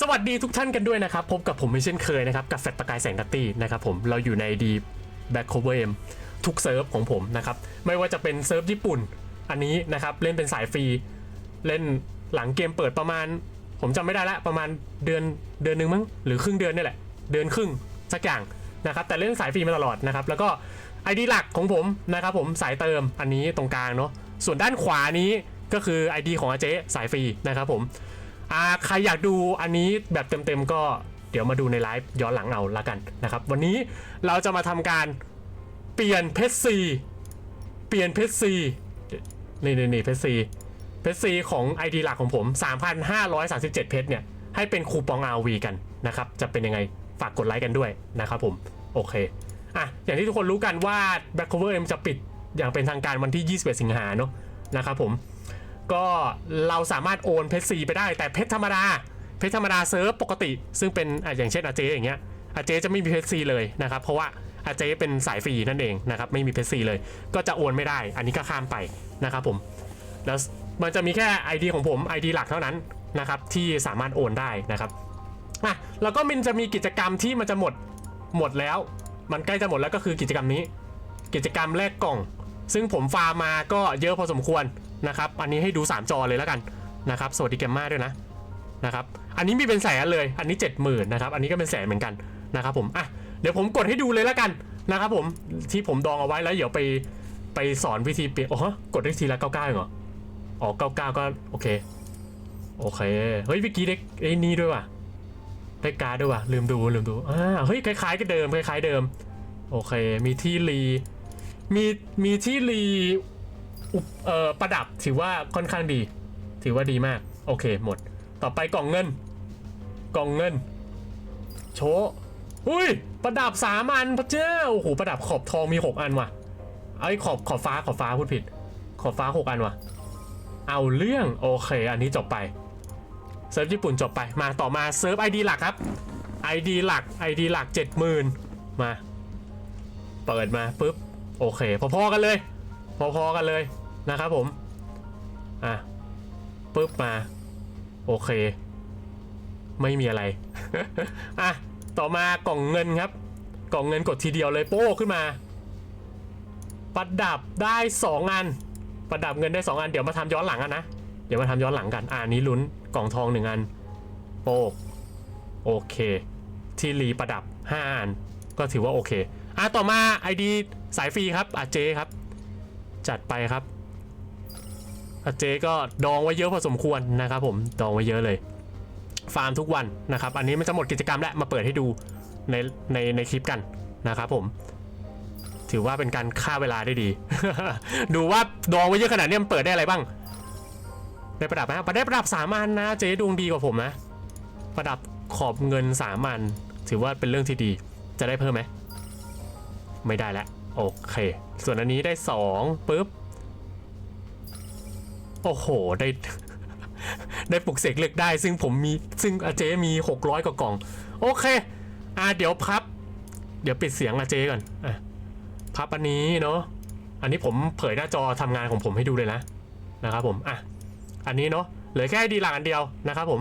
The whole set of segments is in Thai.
สวัสดีทุกท่านกันด้วยนะครับ พบกับผมไม่เช่นเคยนะครับ กับแฟตประกายแสงดัตตี้นะครับผมเราอยู่ในดีแบ็คโคเวอร์เอ็มทุกเซิร์ฟของผมนะครับ ไม่ว่าจะเป็นเซิร์ฟญี่ปุ่น อันนี้นะครับ เล่นเป็นสายฟรี เล่นหลังเกมเปิดประมาณ ผมจำไม่ได้ละประมาณเดือนเดือนหนึ่งมั้งหรือครึ่งเดือนนี่แหละ เดือนครึ่งสักอย่างนะครับ แต่เล่นสายฟรีมาตลอดนะครับ แล้วก็ไอดีหลักของผมนะครับผมสายเติมอันนี้ตรงกลางเนาะส่วนด้านขวานี้ก็คือ ID ของอาเจ๊สายฟรีนะครับผม อ่าใครอยากดูอันนี้แบบเต็มๆก็เดี๋ยวมาดูในไลฟ์ย้อนหลังเอาละกันนะครับ วันนี้เราจะมาทำการเปลี่ยนเพชรซีเปลี่ยนเพชรซีนี่นี่นี่เพชรซีเพชรซีของ ID หลักของผม 3,537 เพชรเนี่ย ให้เป็นคูปอง RV กันนะครับ จะเป็นยังไงฝากกดไลค์กันด้วยนะครับผม โอเค อะ อย่างที่ทุกคนรู้กันว่า Back Cover M จะปิดอย่างเป็นทางการวันที่ 21 สิงหาเนอะนะครับผม ก็เราสามารถโอนเพชรซีไปได้แต่เพชรธรรมดา เพชรธรรมดาเซิร์ฟปกติ ซึ่งเป็นอย่างเช่นอาเจอย่างเงี้ยอาเจจะไม่มีเพชรซีเลยนะครับเพราะว่าอาเจเป็นสายฟรีนั่นเองนะครับไม่มีเพชรซีเลย ก็จะโอนไม่ได้ อันนี้ก็ข้ามไปนะครับผมแล้วมันจะมีแค่ ID ของผม ID หลักเท่านั้นนะครับที่สามารถโอนได้นะครับอะแล้วก็มันจะมีกิจกรรมที่มันจะหมดหมดแล้ว มันใกล้จะหมดแล้วก็คือกิจกรรมนี้ กิจกรรมแลกกล่อง ซึ่งผมฟาร์มมาก็เยอะพอสมควรนะครับ อันนี้ให้ดู 3 จอเลยแล้วกันนะครับสวัสดีแกมมาด้วยนะนะครับ อันนี้มีเป็นแสนเลย อันนี้ 70,000นะครับ อันนี้ก็เป็นแสนเหมือนกันนะครับผมอะเดี๋ยวผมกดให้ดูเลยแล้วกันนะครับผมที่ผมดองเอาไว้แล้วเดี๋ยวไปไปสอนวิธีเปลี่ยนโอ้โหกดได้ทีละ99เองเหรออ๋อ99ก็โอเคโอเคเฮ้ยเมื่อกี้ได้ไอ้นี่ด้วยว่ะได้การ์ดด้วยว่ะลืมดูลืมดูอ่าเฮ้ยคล้ายๆกันเดิมคล้ายๆเดิม โอเค มีที่รี มีมีที่รีปเอ่อประดับถือว่าค่อนข้างดี ถือว่าดีมาก โอเคหมด ต่อไปกล่องเงิน กล่องเงิน โชว์อุ้ย ประดับสามอันพระเจ้าโอ้โหประดับขอบทองมีหกอันว่ะไอ้ยขอบขอบฟ้าขอบฟ้าพูดผิด ขอบฟ้าหกอันว่ะ เอาเรื่องโอเค อันนี้จบไปเซิร์ฟญี่ปุ่นจบไปมาต่อมาเซิร์ฟ ID หลักครับ ID หลัก ID หลัก 70,000 มา เปิดมาปุ๊บ โอเค พอๆกันเลย พอๆกันเลยนะครับผม อะปุ๊บมา โอเค ไม่มีอะไร อะ ต่อมากล่องเงินครับ กล่องเงินกดทีเดียวเลยโป้ขึ้นมา ประดับได้2อัน ประดับเงินได้ 2 อัน เดี๋ยวมาทำย้อนหลังกันนะ เดี๋ยวมาทำย้อนหลังกัน อ่านี้ลุ้น กล่องทองหนึ่งอัน โป้โอเค ที่รีประดับ5อัน ก็ถือว่าโอเค อะ ต่อมา ID สายฟรีครับอาเจครับ จัดไปครับอาเจก็ดองไว้เยอะพอสมควรนะครับ ผมดองไว้เยอะเลย ฟาร์มทุกวันนะครับ อันนี้มันจะหมดกิจกรรมแล้วมาเปิดให้ดูในในในคลิปกันนะครับผม ถือว่าเป็นการฆ่าเวลาได้ดี ดูว่าดองไว้เยอะขนาดนี้มันเปิดได้อะไรบ้างได้ประดับไหมได้ประดับสามอันนะเจ๊ดวงดีกว่าผมนะ ประดับขอบเงินสามอัน ถือว่าเป็นเรื่องที่ดี จะได้เพิ่มไหม ไม่ได้แล้ว โอเค ส่วนอันนี้ได้2ปุ๊บ โอ้โห ได้ ได้ปลุกเสกเลือกได้ ซึ่งผมมี ซึ่งอาเจมี600กว่ากล่อง โอเค อ่าเดี๋ยวพับ เดี๋ยวปิดเสียงอาเจก่อน อะ พับอันนี้เนาะ อันนี้ผมเผยหน้าจอทำงานของผมให้ดูเลยนะ นะครับผม อะ อันนี้เนาะ เหลือแค่ดีหลังอันเดียวนะครับผม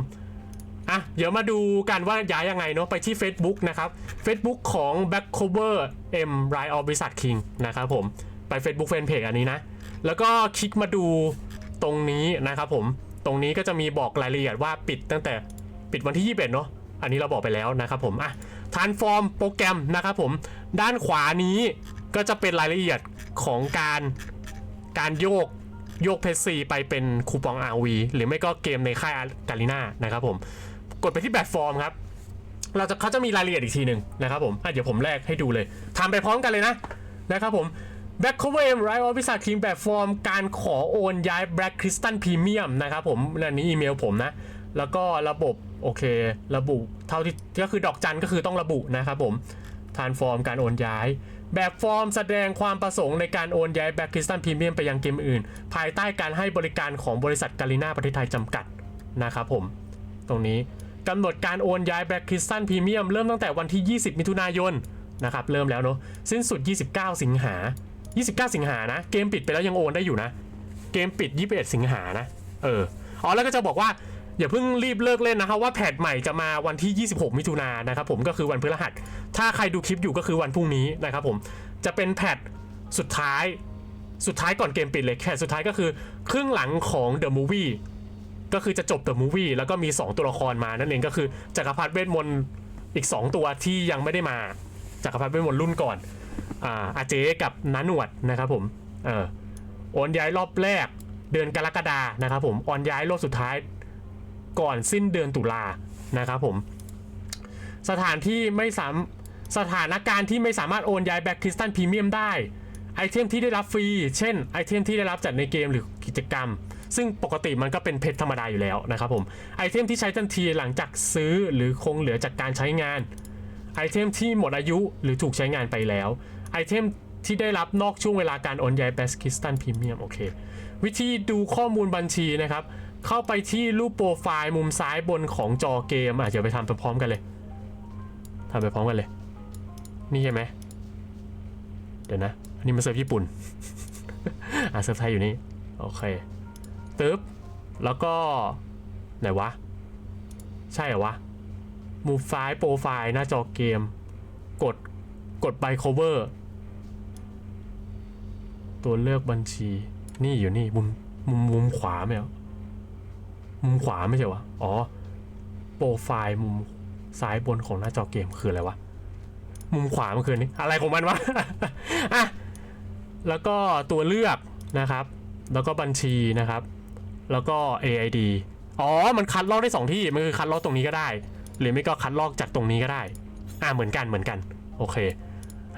อะเดี๋ยวมาดูกันว่าย้ายยังไงเนาะไปที่ Facebook นะครับ Facebook ของ Backcover M Ride of บริษัท King นะครับผมไป Facebook Fanpage อันนี้นะ แล้วก็คลิกมาดูตรงนี้นะครับผมตรงนี้ก็จะมีบอกรายละเอียดว่าปิดตั้งแต่ปิดวันที่ 21 เนาะอันนี้เราบอกไปแล้วนะครับผมอะ Transform โปรแกรมนะครับผมด้านขวานี้ก็จะเป็นรายละเอียดของการการโยกโยกเพชซีไปเป็นคูปอง RV หรือไม่ก็เกมในค่ายกาลิน่านะครับผม กดไปที่แบบฟอร์มครับ เราจะเขาจะมีรายละเอียดอีกทีหนึ่งนะครับผมเดี๋ยวผมแลกให้ดูเลยทำไปพร้อมกันเลยนะนะครับผม Back Cover M Right of วิสาคิงแบบฟอร์มการขอโอนย้าย Black Crystal Premium นะครับผมอันนี้อีเมลผมนะ แล้วก็ระบบ โอเค ระบุเท่าที่ก็คือดอกจันก็คือต้องระบุนะครับผมทานฟอร์มการโอนย้าย แบบฟอร์มแสดงความประสงค์ในการโอนย้าย Black Crystal Premium ไปยังเกมอื่น ภายใต้การให้บริการของบริษัทกาลิน่าประเทศไทยจำกัดนะครับผม ตรงนี้ กำหนดการโอนย้าย Black Crystal Premium เริ่มตั้งแต่วันที่ 20 มิถุนายนนะครับเริ่มแล้วเนาะสิ้นสุด 29 สิงหา 29 สิงหานะ เกมปิดไปแล้วยังโอนได้อยู่นะ เกมปิด 21 สิงหานะ เอออ๋อแล้วก็จะบอกว่าอย่าเพิ่งรีบเลิกเล่นนะครับว่าแพทใหม่จะมาวันที่ 26 มิถุนายนนะครับผมก็คือวันพฤหัส ถ้าใครดูคลิปอยู่ก็คือวันพรุ่งนี้นะครับผมจะเป็นแพทสุดท้ายสุดท้ายก่อนเกมปิดเลยแค่สุดท้ายก็คือครึ่งหลังของ The Movie ก็คือจะจบ The Movie แล้วก็มี 2 ตัวละครมานั่นเองก็คือจักรพรรดิเวทมนต์อีก 2 ตัวที่ยังไม่ได้มาจักรพรรดิเวทมนต์รุ่นก่อนอ่าอาเจกับนาหนวดนะครับผมเออโอนย้ายรอบแรกเดือนกรกฎานะครับผมออนย้ายรอบสุดท้ายก่อนสิ้นเดือนตุลานะครับผม สถานที่ไม่สามสถานการณ์ที่ไม่สามารถโอนย้ายแบ็กคริสตันพรีเมียมได้ไอเทมที่ได้รับฟรี เช่นไอเทมที่ได้รับจากในเกมหรือกิจกรรม ซึ่งปกติมันก็เป็นเพชรธรรมดาอยู่แล้วนะครับผมไอเทมที่ใช้ทันทีหลังจากซื้อหรือคงเหลือจากการใช้งานไอเทมที่หมดอายุหรือถูกใช้งานไปแล้วไอเทมที่ได้รับนอกช่วงเวลาการโอนย้ายแบ็กคริสตันพรีเมียมโอเควิธีดูข้อมูลบัญชีนะครับ เข้าไปที่รูปโปรไฟล์มุมซ้ายบนของจอเกมอะเดี๋ยวไปทำไปพร้อมกันเลยทำไปพร้อมกันเลย นี่ใช่ไหมเดี๋ยวนะ อันนี้มันเซิร์ฟญี่ปุ่น อะเซิร์ฟไทยอยู่นี่ โอเค ตึ๊บ แล้วก็ ไหนวะ ใช่เหรอวะมุมซ้ายโปรไฟล์หน้าจอเกม กดกด by cover ตัวเลือกบัญชี นี่อยู่นี่มุมมุมมุมขวาไหมเหรอมุมขวาไม่ใช่วะ อ๋อ โปรไฟล์มุมซ้ายบนของหน้าจอเกมคืออะไรวะ มุมขวามันคือนี่อะไรของมันวะ อะ แล้วก็ตัวเลือกนะครับ แล้วก็บัญชีนะครับ แล้วก็ AID อ๋อ มันคัดลอกได้สองที่ มันคือคัดลอกตรงนี้ก็ได้ หรือไม่ก็คัดลอกจากตรงนี้ก็ได้ อะเหมือนกันเหมือนกัน โอเค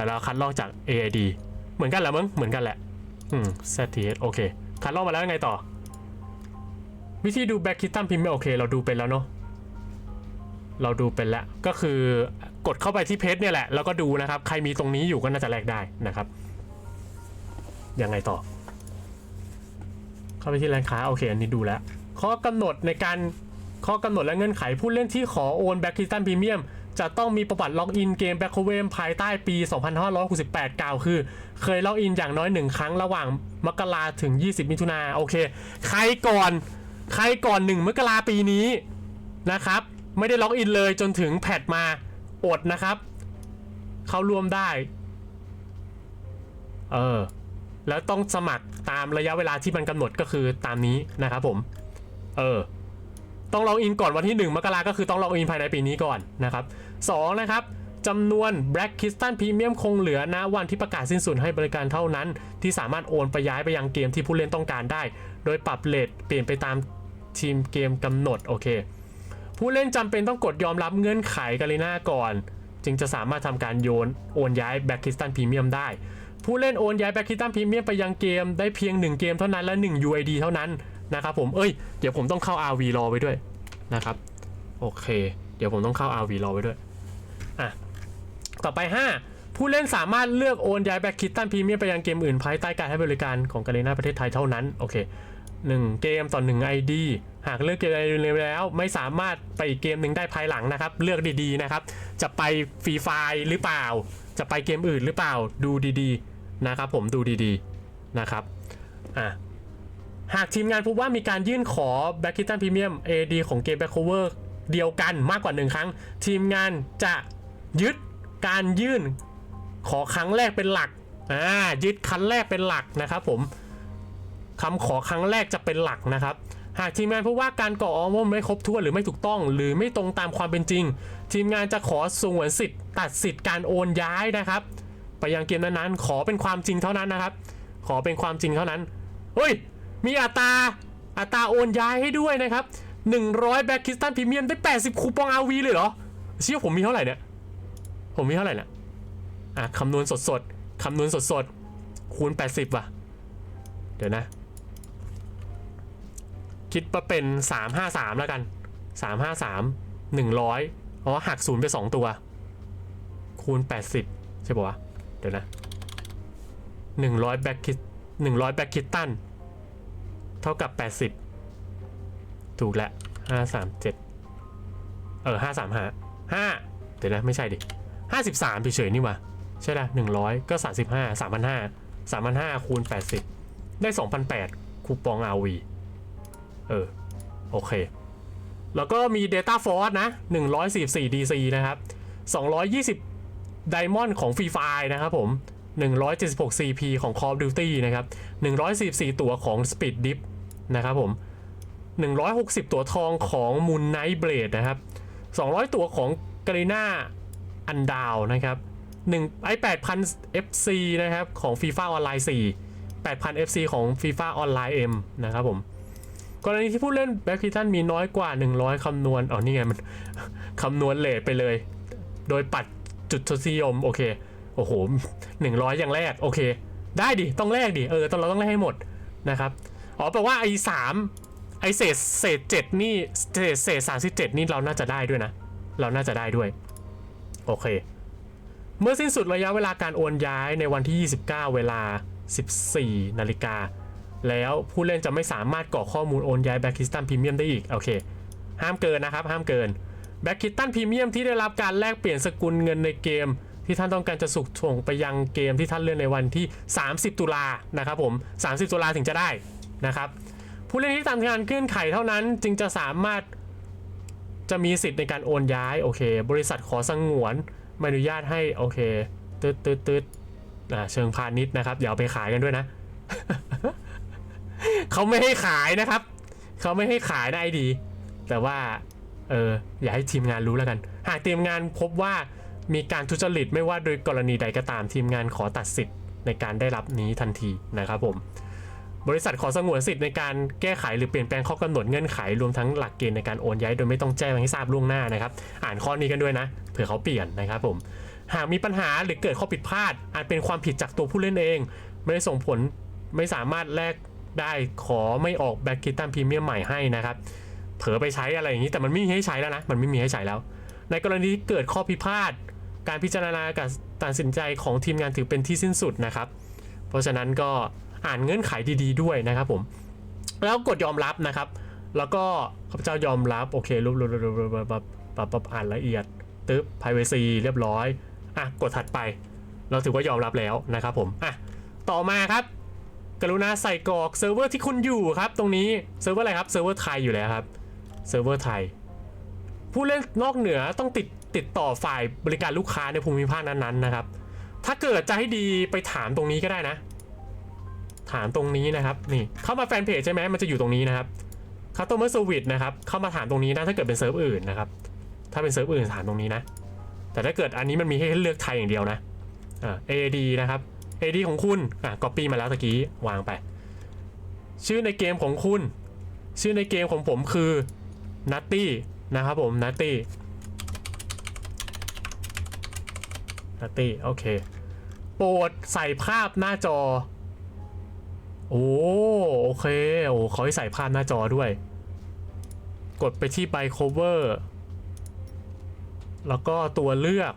แล้วคัดลอกจาก AID เหมือนกันแหละมึงเหมือนกันแหละ อืม ZTH โอเค คัดลอกมาแล้วยังไงต่อ วิธีดูแบ็กคิตตัมพิมพ์ไม่โอเค เราดูเป็นแล้วเนาะ เราดูเป็นแล้ว ก็คือกดเข้าไปที่เพจเนี่ยแหละ แล้วก็ดูนะครับ ใครมีตรงนี้อยู่ก็น่าจะแลกได้นะครับ ยังไงต่อ เข้าไปที่ร้านค้าโอเค อันนี้ดูแล้วข้อกำหนดในการข้อกำหนดและเงื่อนไขผู้เล่นที่ขอโอนแบ็กคิตันพรีเมียมจะต้องมีประวัติล็อกอินเกมแบ็คโคเวมภายใต้ปี 2568 กล่าวคือ เคยล็อกอินอย่างน้อยหนึ่งครั้งระหว่างมกราถึง 20 มิถุนาโอเค ใครก่อน ใครก่อน1มกราปีนี้นะครับ ไม่ได้ล็อกอินเลยจนถึงแพทมาอดนะครับ เข้าร่วมได้ เออ แล้วต้องสมัครตามระยะเวลาที่มันกำหนดก็คือตามนี้นะครับผม เออ ต้องลอกอินก่อนวันที่ 1 มกราก็คือต้องลอกอินภายในปีนี้ก่อนนะครับสองนะครับจำนวน Black Crystal Premium คงเหลือนะวันที่ประกาศสิ้นสุดให้บริการเท่านั้น ที่สามารถโอนไปย้ายไปยังเกมที่ผู้เล่นต้องการได้ โดยปรับเลทเปลี่ยนไปตามทีมเกมกำหนดโอเค ผู้เล่นจำเป็นต้องกดยอมรับเงื่อนไขกาลิน่าก่อน จึงจะสามารถทำการโยนโอนย้ายแบ็กคิสตันพรีเมียมได้ ผู้เล่นโอนย้ายแบ็กคิสตันพรีเมียมไปยังเกมได้เพียง 1 เกมเท่านั้นและ 1 UID เท่านั้นนะครับผมเอ้ยเดี๋ยวผมต้องเข้า RV รอไว้ด้วยนะครับโอเค เดี๋ยวผมต้องเข้า RV รอไว้ด้วยอะต่อไป 5 ผู้เล่นสามารถเลือกโอนย้ายแบ็กคิสตันพรีเมียมไปยังเกมอื่นภายใต้การให้บริการของกาเลนาประเทศไทยเท่านั้นโอเค1เกมต่อ1 ID หากเลือกเกมใดแล้วไม่สามารถไปอีกเกมหนึ่งได้ภายหลังนะครับ เลือกดีๆนะครับ จะไปฟรีไฟล์หรือเปล่า จะไปเกมอื่นหรือเปล่าดูดีๆ นะครับผมดูดีๆนะครับอะหากทีมงานพบว่ามีการยื่นขอ b a c k ิ t a n Premium AD ของเกม Back Cover เดียวกันมากกว่า 1 ครั้ง ทีมงานจะยึดการยื่นขอครั้งแรกเป็นหลักอ่ายึดครั้งแรกเป็นหลักนะครับผมคำขอครั้งแรกจะเป็นหลักนะครับ หากทีมงานพบว่าการก่ออ้อมว่าไม่ครบถ้วนหรือไม่ถูกต้อง หรือไม่ตรงตามความเป็นจริง ทีมงานจะขอสงวนสิทธิ์ตัดสิทธิ์การโอนย้ายนะครับ ไปยังเกมนั้นๆ ขอเป็นความจริงเท่านั้นนะครับ ขอเป็นความจริงเท่านั้นเฮ้ย มีอัตราอัตราโอนย้ายให้ด้วยนะครับ 100แบ็กคิสตันพรีเมียมได้ 80 คูปอง RV เลยเหรอ เชื่อผมมีเท่าไหร่เนี่ย ผมมีเท่าไหร่เนี่ยอะคำนวณสดๆคำนวณสดๆคูณ 80 ว่ะ เดี๋ยวนะ คิดว่าเป็น 353 แล้วกัน 353 100อ๋อหักศูนย์ไป 2 ตัว คูณ 80 ใช่ปะวะ ดี๋ยวนะหนึ่งร้อยแบ็กคิหนึ่งร้อยแบคิตันเท่ากับแปดสิบถูกแล้วห้าสามเจ็ดเออห้าสามห้าห้าเดี๋ยวนะไม่ใช่ดิห้าสิบสามเฉยๆนี่วะใช่ละหนึ่งร้อยก็สามสิบห้าสามพันห้าสามพันห้าคูณแปดสิบได้สองพันแปดคูปองอาวีเออ โอเค แล้วก็มี Data Force นะ 144 DC นะครับ 220 Diamond ของ Free Fire นะครับผม 176 CP ของ Call of Duty นะครับ 144 ตัวของ Speed Dip นะครับผม 160 ตัวทองของ Moon Knight Blade นะครับ 200 ตัวของ g a r i n a u n d o w นะครับ1ไอ8,000 FC นะครับของ FIFA Online 4 8,000 FC ของ FIFA Online M นะครับผม กรณีที่ผู้เล่นแบ็คคิตันมีน้อยกว่า 100 คำนวณอ๋อนี่ไงมัน คำนวณเลทไปเลย โดยปัด จุดทศนิยมโอเค โอ้โห100อยอย่างแรก โอเค ได้ดิ ต้องแลกดิ เออตองเราต้องแลกให้หมดนะครับ อ๋อแปลว่าไอ้สามไอ้เศษเศษเจ็ดนี่เศษเศษสามสิบเจ็ดนี่เราน่าจะได้ด้วยนะ เราน่าจะได้ด้วย โอเค เมื่อสิ้นสุดระยะเวลาการโอนย้ายในวันที่ 29 เวลา 14 นาฬิกา แล้วผู้เล่นจะไม่สามารถกรอกข้อมูลโอนย้ายแบ็กคิสตันพรีเมียมได้อีก โอเค ห้ามเกินนะครับ ห้ามเกิน แบ็กคิสตันพรีเมียมที่ได้รับการแลกเปลี่ยนสกุลเงินในเกม ที่ท่านต้องการจะสุกส่งไปยังเกมที่ท่านเล่นในวันที่ 30 ตุลานะครับผม 30 ตุลาถึงจะได้นะครับ ผู้เล่นที่ตามงานเงื่อนไขเท่านั้นจึงจะสามารถจะมีสิทธิ์ในการโอนย้ายโอเค บริษัทขอสงวนไม่อนุญาตให้โอเคตืดตืดตืดเชิงพาณิชย์นะครับอย่าเอาไปขายกันด้วยนะเขาไม่ให้ขายนะครับ เขาไม่ให้ขายได้ดี แต่ว่า เอออย่าให้ทีมงานรู้แล้วกัน หากทีมงานพบว่ามีการทุจริตไม่ว่าโดยกรณีใดก็ตามทีมงานขอตัดสิทธิ์ในการได้รับนี้ทันทีนะครับผม บริษัทขอสงวนสิทธิ์ในการแก้ไขหรือเปลี่ยนแปลงข้อกำหนดเงื่อนไขรวมทั้งหลักเกณฑ์ในการโอนย้ายโดยไม่ต้องแจ้งให้ทราบล่วงหน้านะครับ อ่านข้อนี้กันด้วยนะเผื่อเขาเปลี่ยนนะครับผม หากมีปัญหาหรือเกิดข้อผิดพลาด อาจเป็นความผิดจากตัวผู้เล่นเอง ไม่ได้ส่งผลไม่สามารถแลกได้ขอไม่ออกแบ็กกิตันพรีเมียมใหม่ให้นะครับ เผลอไปใช้อะไรอย่างนี้แต่มันไม่มีให้ใช้แล้วนะมันไม่มีให้ใช้แล้ว ในกรณีเกิดข้อพิพาทการพิจารณาการตัดสินใจของทีมงานถือเป็นที่สิ้นสุดนะครับ เพราะฉะนั้นก็อ่านเงื่อนไขดีๆด้วยนะครับผมแล้วกดยอมรับนะครับ แล้วก็ข้าพเจ้ายอมรับโอเครูปรูปรูปรูปรูปรับอ่านละเอียดตึ๊บ privacy เรียบร้อยอะกดถัดไป เราถือว่ายอมรับแล้วนะครับผมอะต่อมาครับ กรุณาใส่กรอกเซิร์ฟเวอร์ที่คุณอยู่ครับ ตรงนี้เซิร์ฟเวอร์อะไรครับเซิร์ฟเวอร์ไทยอยู่แล้วครับ เซิร์ฟเวอร์ไทย ผู้เล่นนอกเหนือต้องติดติดต่อฝ่ายบริการลูกค้าในภูมิภาคนั้นๆนะครับ ถ้าเกิดจะให้ดีไปถามตรงนี้ก็ได้นะ ถามตรงนี้นะครับ นี่เข้ามาแฟนเพจใช่ไหมมันจะอยู่ตรงนี้นะครับ customer service นะครับ เข้ามาถามตรงนี้นะถ้าเกิดเป็นเซิร์ฟอื่นนะครับ ถ้าเป็นเซิร์ฟอื่นถามตรงนี้นะ แต่ถ้าเกิดอันนี้มันมีให้เลือกไทยอย่างเดียวนะอ่า AD นะครับ AD ของคุณอะ copy มาแล้วตะกี้วางไป ชื่อในเกมของคุณ ชื่อในเกมของผมคือ Nutty นะครับผม Nutty Nutty โอเค โปรดใส่ภาพหน้าจอ โอ้โอเคโอ้เขาให้ใส่ภาพหน้าจอด้วย กดไปที่ใบ cover แล้วก็ตัวเลือก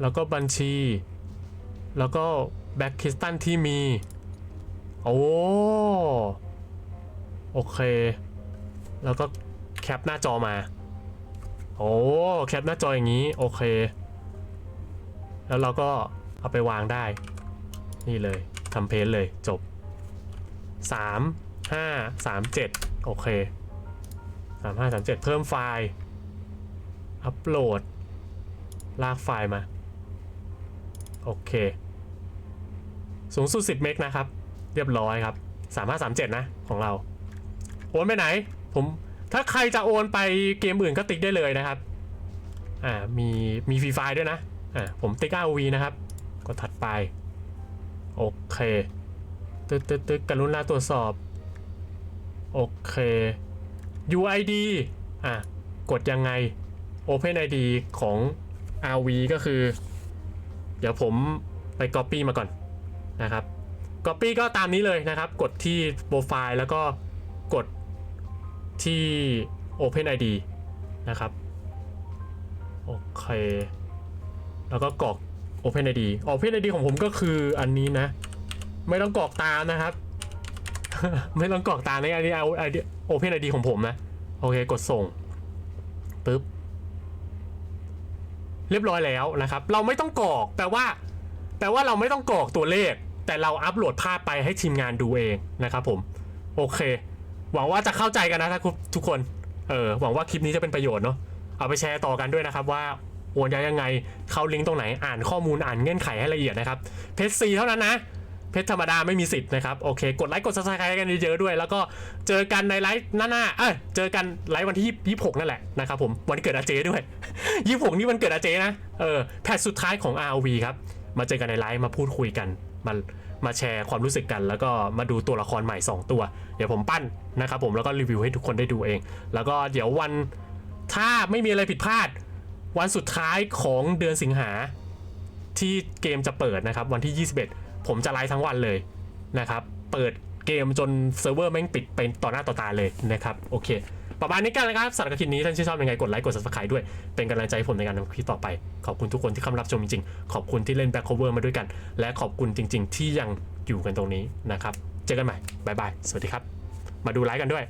แล้วก็บัญชี แล้วก็แบ็กคิสตันที่มี โอ้ โอเค แล้วก็ ปหน้าจอมา โอ้แคปหน้าจออย่างนี้ โอเค แล้วเราก็เอาไปวางได้ นี่เลยทำเพนเลยจบสามห้าสามเจ็ดโอเคสามห้าสามเจ็ดเพิ่มไฟล์ อัปโหลด ลากไฟล์มา โอเค สูงสุด 10 เมกนะครับ เรียบร้อยครับ 3537 นะ ของเราโอนไปไหน ผม ถ้าใครจะโอนไปเกมอื่นก็ติ๊กได้เลยนะครับ อ่า มี มีฟรีไฟด้วยนะ อ่า ผมติ๊ก ROV นะครับ กดถัดไป โอเค ตึ๊ดตึ๊ดตึ๊ดกรุณาตรวจสอบ โอเค UID อะ กดยังไง OpenID ของ RV ก็คือ เดี๋ยวผมไป Copy มาก่อนนะครับ Copy ก็ตามนี้เลยนะครับ กดที่โปรไฟล์แล้วก็ ที่ OpenID นะครับ โอเค แล้วก็กรอก OpenID OpenID ของผมก็คืออันนี้นะ ไม่ต้องกรอกตามนะครับ ไม่ต้องกรอกตามในอันนี้เอา ID OpenID ของผมนะ โอเค กดส่งปึ๊บเรียบร้อยแล้วนะครับ เราไม่ต้องกรอกแปลว่าแปลว่าเราไม่ต้องกรอกตัวเลข แต่เราอัปโหลดภาพไปให้ทีมงานดูเองนะครับผม โอเค หวังว่าจะเข้าใจกันนะทุกทุกคน เออหวังว่าคลิปนี้จะเป็นประโยชน์เนาะ เอาไปแชร์ต่อกันด้วยนะครับว่าโอนย้ายยังไง เข้าลิงก์ตรงไหน อ่านข้อมูลอ่านเงื่อนไขให้ละเอียดนะครับ เพจซีเท่านั้นนะ เพชรธรรมดาไม่มีสิทธิ์นะครับ โอเค กดไลค์กดซับสไครต์กันเยอะๆด้วย แล้วก็เจอกันในไลฟ์หน้าๆเอ้ยเจอกันไลฟ์วันที่ยี่สิบหกนั่นแหละนะครับผม วันเกิดอาเจด้วยยี่สิบหกนี่วันเกิดอาเจนะ เออ แพทสุดท้ายของ RV ครับ มาเจอกันในไลฟ์มาพูดคุยกัน มา มาแชร์ความรู้สึกกัน แล้วก็มาดูตัวละครใหม่ 2 ตัว เดี๋ยวผมปั้นนะครับผมแล้วก็รีวิวให้ทุกคนได้ดูเอง แล้วก็เดี๋ยววันถ้าไม่มีอะไรผิดพลาด วันสุดท้ายของเดือนสิงหา ที่เกมจะเปิดนะครับ วันที่ 21 ผมจะไลฟ์ทั้งวันเลยนะครับ เปิดเกมจนเซิร์ฟเวอร์แม่งปิดไปต่อหน้าต่อตาเลยนะครับโอเค ประมาณนี้กันนะครับสำหรับคลิปนี้ท่านชื่นชอบยังไงกดไลค์กด subscribe ด้วยเป็นกำลังใจให้ผมในการทำคลิปต่อไป ขอบคุณทุกคนที่เข้ามารับชมจริงๆ ขอบคุณที่เล่น back cover มาด้วยกัน และขอบคุณจริง ๆ ที่ยังอยู่กันตรงนี้นะครับเจอกันใหม่บายบายสวัสดีครับ มาดูไลค์กันด้วย